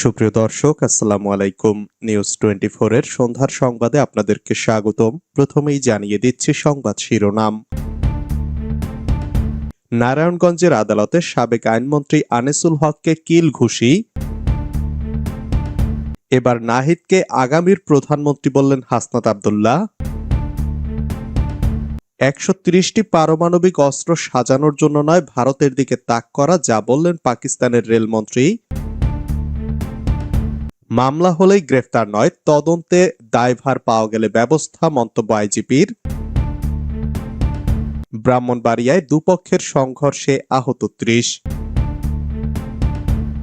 সুপ্রিয় দর্শক, আসসালামু আলাইকুম। নিউজ টোয়েন্টি এর সন্ধ্যার সংবাদে আপনাদেরকে স্বাগতম। প্রথমেই জানিয়ে দিচ্ছি সংবাদ শিরোনাম। নারায়ণগঞ্জের আদালতে সাবেক আইনমন্ত্রী আনিসুল হককে কিল ঘুষি। এবার নাহিদকে আগামীর প্রধানমন্ত্রী বললেন হাসনাত আবদুল্লাহ। একশো ত্রিশটি পারমাণবিক অস্ত্র সাজানোর জন্য নয়, ভারতের দিকে তাক করা, যা বললেন পাকিস্তানের রেলমন্ত্রী। মামলা হলেই গ্রেফতার নয়, তদন্তে দায়ভার পাওয়া গেলে ব্যবস্থা, মন্তব্য আইজিপির। ব্রাহ্মণবাড়িয়ায় দুপক্ষের সংঘর্ষে আহত ত্রিশ।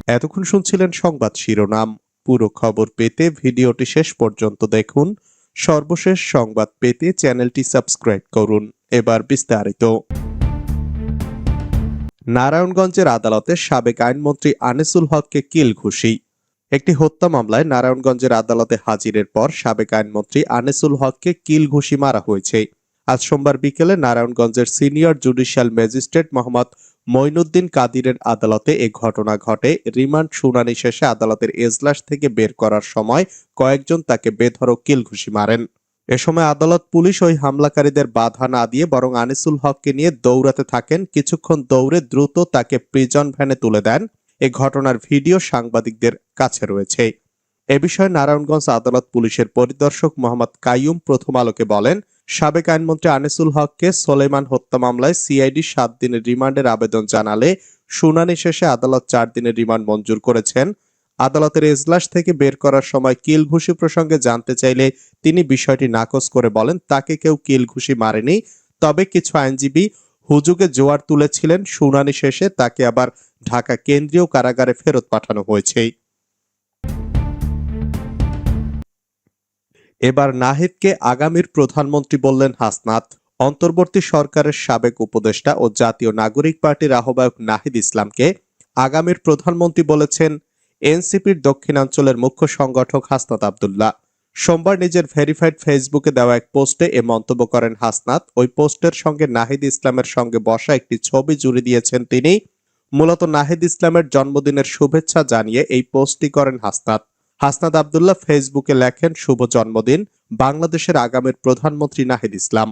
এতক্ষণ শুনছিলেন সংবাদ শিরোনাম। পুরো খবর পেতে ভিডিওটি শেষ পর্যন্ত দেখুন। সর্বশেষ সংবাদ পেতে চ্যানেলটি সাবস্ক্রাইব করুন। এবার বিস্তারিত। নারায়ণগঞ্জের আদালতে সাবেক আইনমন্ত্রী আনিসুল হককে কিল ঘুষি। একটি হত্যা মামলায় নারায়ণগঞ্জের আদালতে হাজিরের পর সাবেক আইনমন্ত্রী আনিসুল হককে কিল ঘুষি মারা হয়েছে। আজ সোমবার বিকেলে নারায়ণগঞ্জের senior judicial magistrate Mohammad Moinuddin কাদিরের আদালতে এ ঘটনা ঘটে। রিমান্ড শুনানি শেষে আদালতের এজলাস থেকে বের করার সময় কয়েকজন তাকে বেধরক কিল ঘুষি মারেন। এ সময় আদালত পুলিশ ওই হামলাকারীদের বাধা না দিয়ে বরং আনিসুল হককে নিয়ে দৌড়াতে থাকেন। কিছুক্ষণ দৌড়ে দ্রুত তাকে প্রিজন ভ্যানে তুলে দেন। এ ঘটনার ভিডিও সাংবাদিকদের কাছে রয়েছে। এ বিষয়ে নারায়ণগঞ্জ আদালত পুলিশের পরিদর্শক মোহাম্মদ কাইয়ুম প্রথম আলোকে বলেন, সাবেক আইনমন্ত্রী আনিসুল হককে সোলেমান হত্যা মামলায় সিআইডি সাত দিনের রিমান্ডের আবেদন জানালে শুনানি শেষে আদালত চার দিনের রিমান্ড মঞ্জুর করেছেন। আদালতের এজলাস থেকে বের করার সময় কিল ঘুষি প্রসঙ্গে জানতে চাইলে তিনি বিষয়টি নাকচ করে বলেন, তাকে কেউ কিল ঘুষি মারেনি, তবে কিছু আইনজীবী হুজুগে জোয়ার তুলেছিলেন, শুনানি শেষে তাকে আবার ঢাকা কেন্দ্রীয় কারাগারে ফেরত পাঠানো হয়েছে। এবার নাহিদকে আগামীর প্রধানমন্ত্রী বললেন হাসনাত। অন্তর্বর্তী সরকারের সাবেক উপদেষ্টা ও জাতীয় নাগরিক পার্টির আহ্বায়ক নাহিদ ইসলামকে আগামীর প্রধানমন্ত্রী বলেছেন, এনসিপির দক্ষিণাঞ্চলের মুখ্য সংগঠক হাসনাত আবদুল্লাহ। সোমবার নিজের ভেরিফাইড ফেসবুকে দেওয়া এক পোস্টে এ মন্তব্য করেন হাসনাত। ওই পোস্টের সঙ্গে নাহিদ ইসলামের সঙ্গে বসা একটি ছবি জুড়ে দিয়েছেন তিনি। মূলত নাহিদ ইসলামের জন্মদিনের শুভেচ্ছা জানিয়ে এই পোস্টটি করেন হাসনাত। হাসনাত আবদুল্লাহ ফেসবুকে লেখেন, শুভ জন্মদিন, বাংলাদেশের আগামীর প্রধানমন্ত্রী নাহিদ ইসলাম।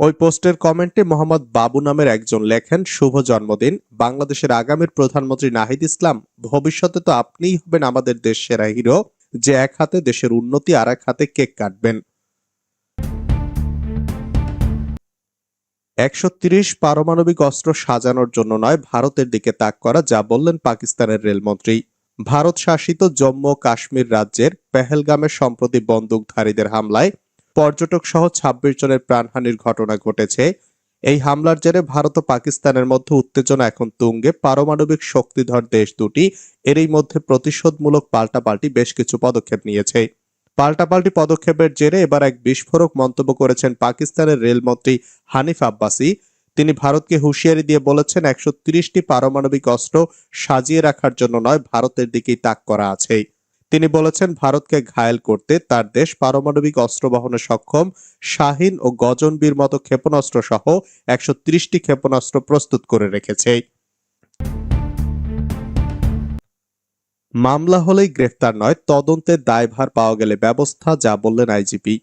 ওই পোস্টের কমেন্টে মোহাম্মদ বাবু নামের একজন লেখেন, শুভ জন্মদিন, বাংলাদেশের আগামীর প্রধানমন্ত্রী নাহিদ ইসলাম। ভবিষ্যতে তো আপনিই হবেন আমাদের দেশ সেরা হিরো, যে এক হাতে দেশের উন্নতি আর এক হাতে কেক কাটবেন। একশো পারমাণবিক অস্ত্র সাজানোর জন্য নয়, ভারতের দিকে তাক করা, যা বললেন পাকিস্তানের রেলমন্ত্রী। ভারত শাসিত জম্মু কাশ্মীর রাজ্যের পেহেলগামে সম্প্রতি বন্দুকধারীদের হামলায় পর্যটক সহ ছাব্বিশ জনের প্রাণহানির ঘটনা ঘটেছে। এই হামলার জেরে ভারত ও পাকিস্তানের মধ্যে উত্তেজনা এখন তুঙ্গে। পারমাণবিক শক্তিধর দেশ দুটি এরই মধ্যে প্রতিশোধমূলক পাল্টাপাল্টি বেশ কিছু পদক্ষেপ নিয়েছে। পাল্টাপাল্টি পদক্ষেপের জেরে এবার এক বিস্ফোরক মন্তব্য করেছেন পাকিস্তানের রেলমন্ত্রী হানিফ আব্বাসি। তিনি ভারতকে হুঁশিয়ারি দিয়ে বলেছেন, একশো তিরিশটি পারমাণবিক অস্ত্র সাজিয়ে রাখার জন্য নয়, ভারতের দিকেই তাক করা আছে। তিনি বলেছেন, ভারতকে ঘায়েল করতে তার দেশ পারমাণবিক অস্ত্র বহনে সক্ষম। শাহিন ও গজনবীর মতো ক্ষেপণাস্ত্র সহ একশো ত্রিশটি ক্ষেপণাস্ত্র প্রস্তুত করে রেখেছে। মামলা হলেই গ্রেফতার নয়, তদন্তে দায়ভার পাওয়া গেলে ব্যবস্থা, যা বললেন আইজিপি।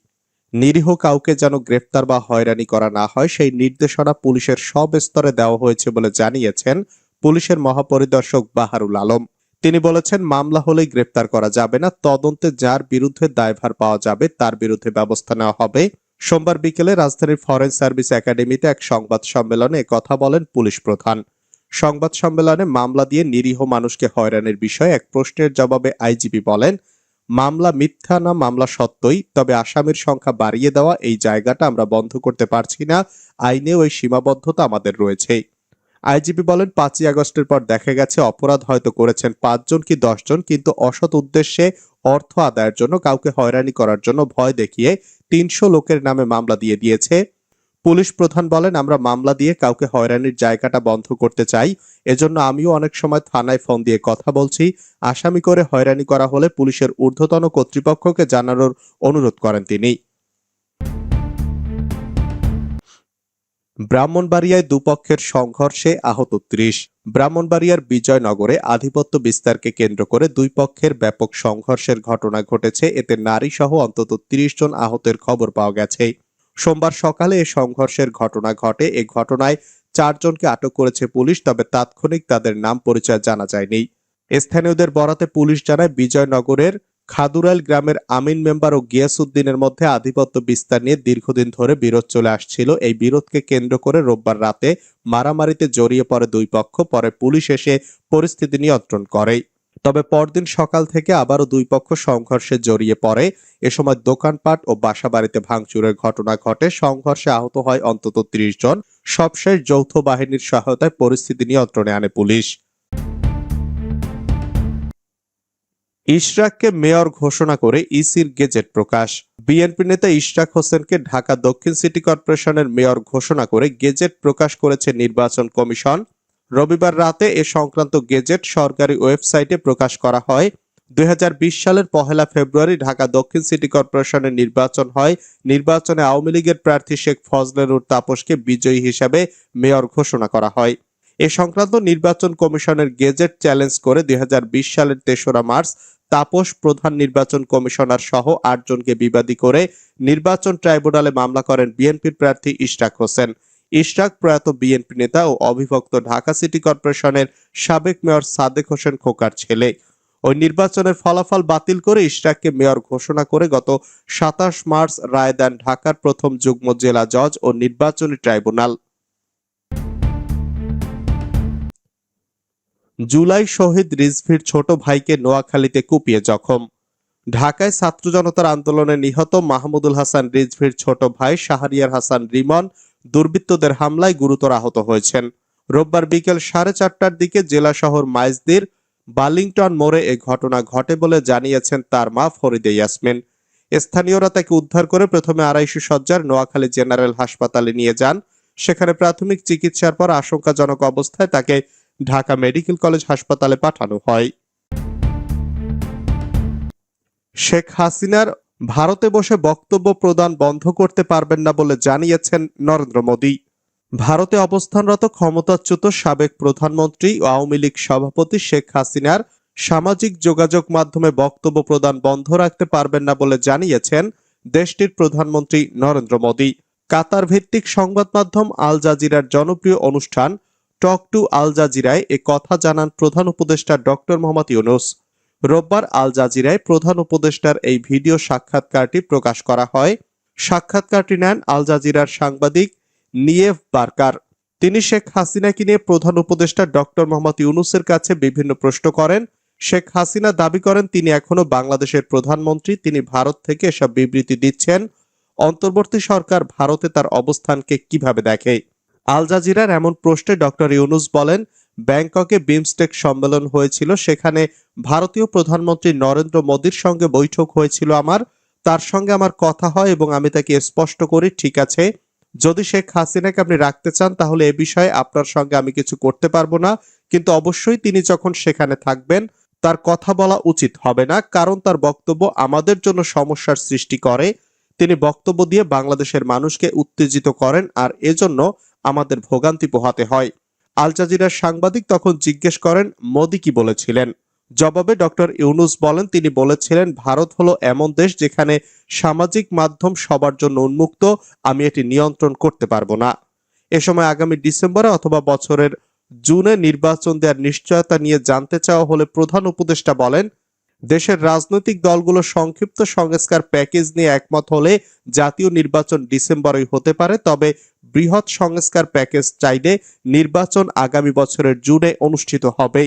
নিরীহ কাউকে যেন গ্রেফতার বা হয়রানি করা না হয়, সেই নির্দেশনা পুলিশের সব স্তরে দেওয়া হয়েছে বলে জানিয়েছেন পুলিশের মহাপরিদর্শক বাহারুল আলম। তিনি বলেছেন, মামলা হলেই গ্রেফতার করা যাবে না, তদন্তে যার বিরুদ্ধে দায়ভার পাওয়া যাবে, তার বিরুদ্ধে ব্যবস্থা নেওয়া হবে। সোমবার বিকেলে রাজধানীর ফরেন সার্ভিস একাডেমিতে এক সংবাদ সম্মেলনে কথা বলেন পুলিশ প্রধান। সংবাদ সম্মেলনে মামলা দিয়ে নিরীহ মানুষকে হয়রানির বিষয়ে এক প্রশ্নের জবাবে আইজিপি বলেন, মামলা মিথ্যা না মামলা সত্যই, তবে আসামির সংখ্যা বাড়িয়ে দেওয়া এই জায়গাটা আমরা বন্ধ করতে পারছি না আইনে ওই সীমাবদ্ধতা আমাদের রয়েছে। আইজিপি বলেন, পাঁচই আগস্টের পর দেখা গেছে অপরাধ হয়তো করেছেন পাঁচজন কি দশজন, কিন্তু অসৎ উদ্দেশ্যে অর্থ আদায়ের জন্য কাউকে হয়রানি করার জন্য ভয় দেখিয়ে তিনশো লোকের নামে মামলা দিয়ে দিয়েছে। পুলিশ প্রধান বলেন, আমরা মামলা দিয়ে কাউকে হয়রানির জায়গাটা বন্ধ করতে চাই। এজন্য আমিও অনেক সময় থানায় ফোন দিয়ে কথা বলছি। আসামি করে হয়রানি করা হলে পুলিশের ঊর্ধ্বতন কর্তৃপক্ষকে জানানোর অনুরোধ করেন তিনি। ব্রাহ্মণবাড়িয়ায় দুপক্ষের সংঘর্ষে আহত ত্রিশ। ব্রাহ্মণবাড়িয়ার বিজয়নগরে আধিপত্য বিস্তারকে কেন্দ্র করে দুই পক্ষের ব্যাপক সংঘর্ষের ঘটনা ঘটেছে। এতে নারী সহ অন্তত ত্রিশ জন আহতের খবর পাওয়া গেছে। সোমবার সকালে এ সংঘর্ষের ঘটনা ঘটে। এ ঘটনায় চারজনকে আটক করেছে পুলিশ, তবে তাৎক্ষণিক তাদের নাম পরিচয় জানা যায়নি। স্থানীয়দের বরাতে পুলিশ জানায়, বিজয়নগরের খাদুরাইল গ্রামের আমিন মেম্বার ও গিয়াসুদ্দিনের মধ্যে আধিপত্য বিস্তার নিয়ে দীর্ঘদিন ধরে বিরোধ চলে আসছিল। এই বিরোধকে কেন্দ্র করে রোববার রাতে মারামারিতে জড়িয়ে পড়ে দুই পক্ষ, পরে পুলিশ এসে পরিস্থিতি নিয়ন্ত্রণ করে। তবে পরদিন সকাল থেকে আবারও দুই পক্ষ সংঘর্ষে জড়িয়ে পড়ে। এ সময় দোকানপাট ও বাসাবাড়িতে ভাঙচুরের ঘটনা ঘটে। সংঘর্ষে আহত হয় অন্তত ত্রিশ জন। সবশেষ যৌথ বাহিনীর সহায়তায় পরিস্থিতি নিয়ন্ত্রণে আনে পুলিশ। ইশরাককে মেয়র ঘোষণা করে ইসির গেজেট প্রকাশ। বিএনপি নেতা ইশরাক হোসেনকে ঢাকা দক্ষিণ সিটি কর্পোরেশনের মেয়র ঘোষণা করে গেজেট প্রকাশ করেছে নির্বাচন কমিশন। রবিবার রাতে এ সংক্রান্ত গেজেট সরকারি ওয়েবসাইটে প্রকাশ করা হয়। দুই হাজার বিশ সালের পহেলা ফেব্রুয়ারি ঢাকা দক্ষিণ সিটি কর্পোরেশনের নির্বাচন হয়। নির্বাচনে আওয়ামী লীগের প্রার্থী শেখ ফজলেনুর তাপসকে বিজয়ী হিসাবে মেয়র ঘোষণা করা হয়। এ সংক্রান্ত নির্বাচন কমিশনের গেজেট চ্যালেঞ্জ করে দুই হাজার বিশ সালের তেসরা মার্চ তাপস প্রধান নির্বাচন কমিশনার সহ আটজনকে বিবাদী করে নির্বাচন ট্রাইব্যুনালে মামলা করেন বিএনপির প্রার্থী ইশরাক হোসেন। ইশরাক প্রয়াত বিএনপি নেতা ও অবিভক্ত ঢাকা সিটি কর্পোরেশনের সাবেক মেয়র সাদেক হোসেন খোকার ছেলে। ওই নির্বাচনের ফলাফল বাতিল করে ইশরাককে মেয়র ঘোষণা করে গত সাতাশ মার্চ রায় দেন ঢাকার প্রথম যুগ্ম জেলা জজ ও নির্বাচনী ট্রাইব্যুনাল। জুলাই শহীদ রিজভির ছোট ভাইকে নোয়াখালীতে কুপিয়ে জখম। ঢাকায় ছাত্র জনতার আন্দোলনে নিহত মাহমুদুল হাসান রিজভির ছোট ভাই শাহরিয়ার হাসান রিমন দুর্বৃত্তদের হামলায় গুরুতর আহত হয়েছেন। রোববার বিকেল সাড়ে চারটার দিকে জেলা শহর মাইজদির বার্লিংটন মোড়ে এ ঘটনা ঘটে বলে জানিয়েছেন তার মা ফরিদে ইয়াসমিন। স্থানীয়রা তাকে উদ্ধার করে প্রথমে আড়াইশো সজ্জার নোয়াখালী জেনারেল হাসপাতালে নিয়ে যান। সেখানে প্রাথমিক চিকিৎসার পর আশঙ্কাজনক অবস্থায় তাকে ঢাকা মেডিকেল কলেজ হাসপাতালে পাঠানো হয়। শেখ হাসিনার ভারতে বসে বক্তব্য প্রদান বন্ধ করতে পারবেন না বলে জানিয়েছেন নরেন্দ্র মোদী। ভারতে অবস্থানরত ক্ষমতাচ্যুত সাবেক প্রধানমন্ত্রী ও আওয়ামী লীগ সভাপতি শেখ হাসিনার সামাজিক যোগাযোগ মাধ্যমে বক্তব্য প্রদান বন্ধ রাখতে পারবেন না বলে জানিয়েছেন দেশটির প্রধানমন্ত্রী নরেন্দ্র মোদী। কাতার ভিত্তিক সংবাদ মাধ্যম আল জাজিরার জনপ্রিয় অনুষ্ঠান টক টু আল জাজিরায় এ কথা জানান প্রধান উপদেষ্টা ডক্টর মোহাম্মদ ইউনুস। রোববার আল জাজিরায় প্রধান উপদেষ্টার এই ভিডিও সাক্ষাৎকারটি প্রকাশ করা হয়। সাক্ষাৎকারটি নেন আল জাজিরার সাংবাদিক নিয়েভ বার্কার। তিনি শেখ হাসিনাকে নিয়ে প্রধান উপদেষ্টা ডক্টর মোহাম্মদ ইউনুসের কাছে বিভিন্ন প্রশ্ন করেন। শেখ হাসিনা দাবি করেন, তিনি এখনও বাংলাদেশের প্রধানমন্ত্রী, তিনি ভারত থেকে এসব বিবৃতি দিচ্ছেন। অন্তর্বর্তী সরকার ভারতে তার অবস্থানকে কীভাবে দেখে? আল জাজিরার এমন প্রশ্নে ডক্টর ইউনুস বলেন ব্যাংককে বিমস্টেক সম্মেলন হয়েছিল। সেখানে ভারতীয় প্রধানমন্ত্রী নরেন্দ্র মোদীর সঙ্গে বৈঠক হয়েছিল আমার। তার সঙ্গে আমার কথা হয় এবং আমি তাকে স্পষ্ট করি, ঠিক আছে, যদি শেখ হাসিনাকে আপনি রাখতে চান, তাহলে এ বিষয়ে আপনার সঙ্গে আমি কিছু করতে পারব না। কিন্তু অবশ্যই তিনি যখন সেখানে থাকবেন, তার কথা বলা উচিত হবে না, কারণ তার বক্তব্য আমাদের জন্য সমস্যার সৃষ্টি করে। তিনি বক্তব্য দিয়ে বাংলাদেশের মানুষকে উত্তেজিত করেন আর এজন্য আমাদের ভোগান্তি পোহাতে হয়। আল জাজিরার সাংবাদিক তখন জিজ্ঞেস করেন, মোদি কি বলেছিলেন? জবাবে ডক্টর ইউনুস বলেন, তিনি বলেছিলেন, ভারত হলো এমন দেশ যেখানে সামাজিক মাধ্যম সবার জন্য উন্মুক্ত, আমি এটি নিয়ন্ত্রণ করতে পারব না। এ সময় আগামী ডিসেম্বরে অথবা বছরের জুনে নির্বাচন দেওয়ার নিশ্চয়তা নিয়ে জানতে চাওয়া হলে প্রধান উপদেষ্টা বলেন, দেশের রাজনৈতিক দলগুলো সংক্ষিপ্ত সংস্কার প্যাকেজ নিয়ে একমত হলে জাতীয় নির্বাচন ডিসেম্বরেই হতে পারে, তবে বৃহৎ সংস্কার প্যাকেজ চাইলে নির্বাচন আগামী বছরের জুনে অনুষ্ঠিত হবে।